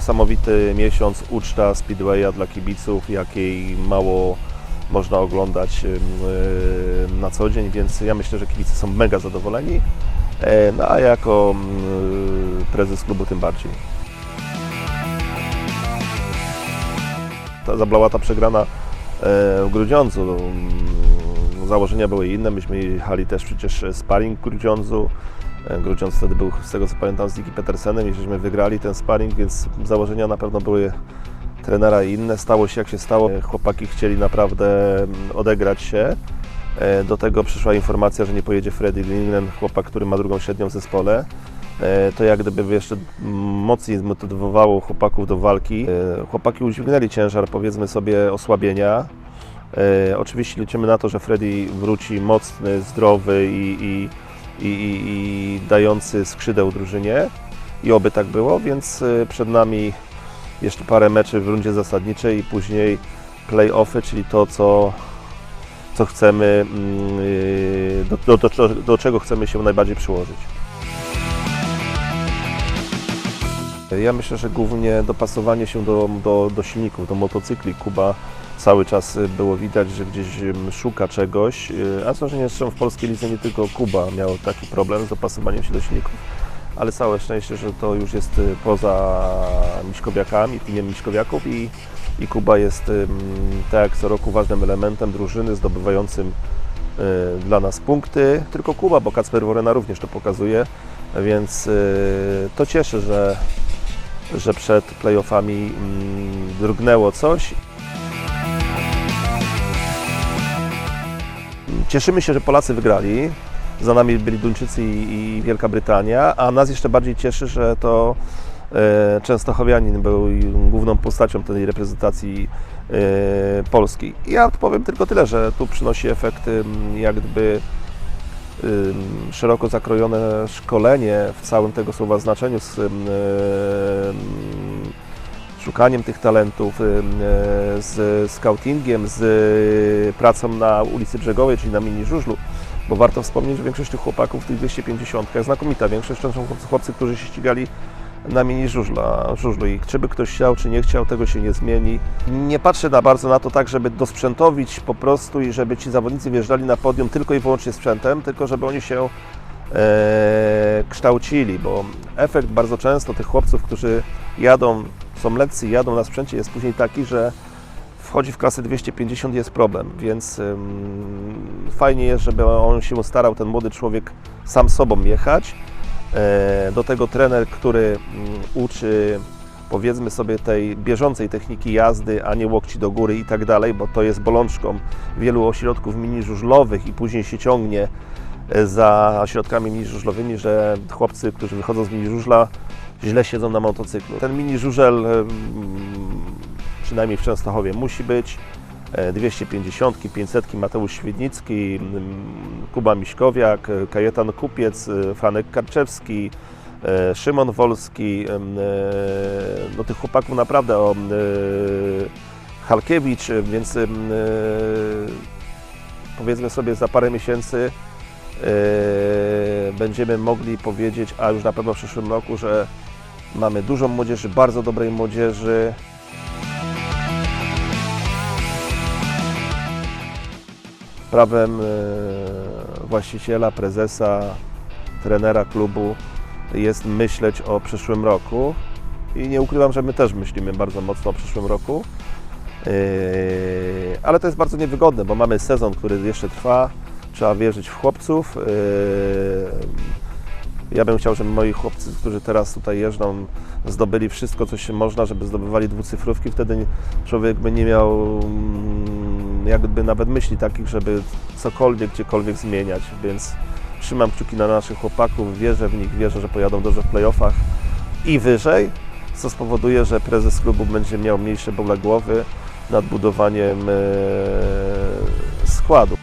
Niesamowity miesiąc uczta Speedwaya dla kibiców, jakiej mało można oglądać na co dzień, więc ja myślę, że kibice są mega zadowoleni, no a jako prezes klubu tym bardziej. Ta zablała ta przegrana e, w Grudziądzu. mm, Założenia były inne, myśmy jechali też przecież sparring w Grudziądzu. E, Grudziądz wtedy był, z tego co pamiętam, z Diki Petersenem i żeśmy wygrali ten sparring, więc założenia na pewno były trenera inne. Stało się jak się stało. E, Chłopaki chcieli naprawdę mm, odegrać się. E, Do tego przyszła informacja, że nie pojedzie Freddy Lindgren, chłopak, który ma drugą średnią w zespole. To jak gdyby jeszcze mocniej zmotywowało chłopaków do walki. Chłopaki udźwignęli ciężar, powiedzmy sobie, osłabienia. Oczywiście liczymy na to, że Freddy wróci mocny, zdrowy i, i, i, i, i dający skrzydeł drużynie. I oby tak było, więc e, przed nami jeszcze parę meczy w rundzie zasadniczej i później play-offy, czyli to, co, co chcemy, mm, yy, do, do, do, do czego chcemy się najbardziej przyłożyć. Ja myślę, że głównie dopasowanie się do, do, do silników, do motocykli. Kuba cały czas y, było widać, że gdzieś szuka czegoś, y, a co, zresztą w polskiej lidze nie tylko Kuba miał taki problem z dopasowaniem się do silników, ale całe szczęście, że to już jest y, poza Miśkowiakami, teamem Miśkowiaków i, i Kuba jest tak jak co roku ważnym elementem drużyny, zdobywającym dla nas punkty. Tylko Kuba, bo Kacper Worena również to pokazuje, więc to cieszy, że, że przed playoffami mm, drgnęło coś. Cieszymy się, że Polacy wygrali. Za nami byli Duńczycy i, Wielka Brytania, a nas jeszcze bardziej cieszy, że to e, Częstochowianin był główną postacią tej reprezentacji e, polskiej. Ja powiem tylko tyle, że tu przynosi efekt ym, jak gdyby szeroko zakrojone szkolenie w całym tego słowa znaczeniu z ym, szukaniem tych talentów, e, z scoutingiem, z y, pracą na ulicy Brzegowej, czyli na mini żużlu, bo warto wspomnieć, że większość tych chłopaków, tych 250, znakomita większość, to są chłopcy, którzy się ścigali na mini żużla, żużlu i czy by ktoś chciał, czy nie chciał, tego się nie zmieni. Nie patrzę na bardzo na to tak, żeby dosprzętowić po prostu i żeby ci zawodnicy wjeżdżali na podium tylko i wyłącznie sprzętem, tylko żeby oni się e, kształcili, bo efekt bardzo często tych chłopców, którzy jadą, są lekcy i jadą na sprzęcie jest później taki, że wchodzi w klasę 250 jest problem, więc fajnie jest, żeby on się starał, ten młody człowiek sam sobą jechać. E, do tego trener, który uczy powiedzmy sobie tej bieżącej techniki jazdy, a nie łokci do góry i tak dalej, bo to jest bolączką wielu ośrodków mini żużlowych i później się ciągnie e, za ośrodkami mini żużlowymi, że chłopcy, którzy wychodzą z mini żużla, źle siedzą na motocyklu. Ten mini żużel em, przynajmniej w Częstochowie musi być. E, 250, 500 Mateusz Świdnicki, Kuba Miśkowiak, e, Kajetan Kupiec, e, Franek Karczewski, e, Szymon Wolski. e, No tych chłopaków naprawdę o e, Halkiewicz, e, więc e, powiedzmy sobie za parę miesięcy e, będziemy mogli powiedzieć, a już na pewno w przyszłym roku, że mamy dużą młodzieży, bardzo dobrej młodzieży. Prawem e, właściciela, prezesa, trenera klubu jest myśleć o przyszłym roku i nie ukrywam, że my też myślimy bardzo mocno o przyszłym roku. Yy, Ale to jest bardzo niewygodne, bo mamy sezon, który jeszcze trwa. Trzeba wierzyć w chłopców. Ja bym chciał, żeby moi chłopcy, którzy teraz tutaj jeżdżą, zdobyli wszystko, co się można, żeby zdobywali dwucyfrówki. Wtedy człowiek by nie miał mm, jakby nawet myśli takich, żeby cokolwiek, gdziekolwiek zmieniać, więc trzymam kciuki na naszych chłopaków, wierzę w nich, wierzę, że pojadą dobrze w playoffach i wyżej, co spowoduje, że prezes klubu będzie miał mniejsze bóle głowy nad budowaniem e, składu.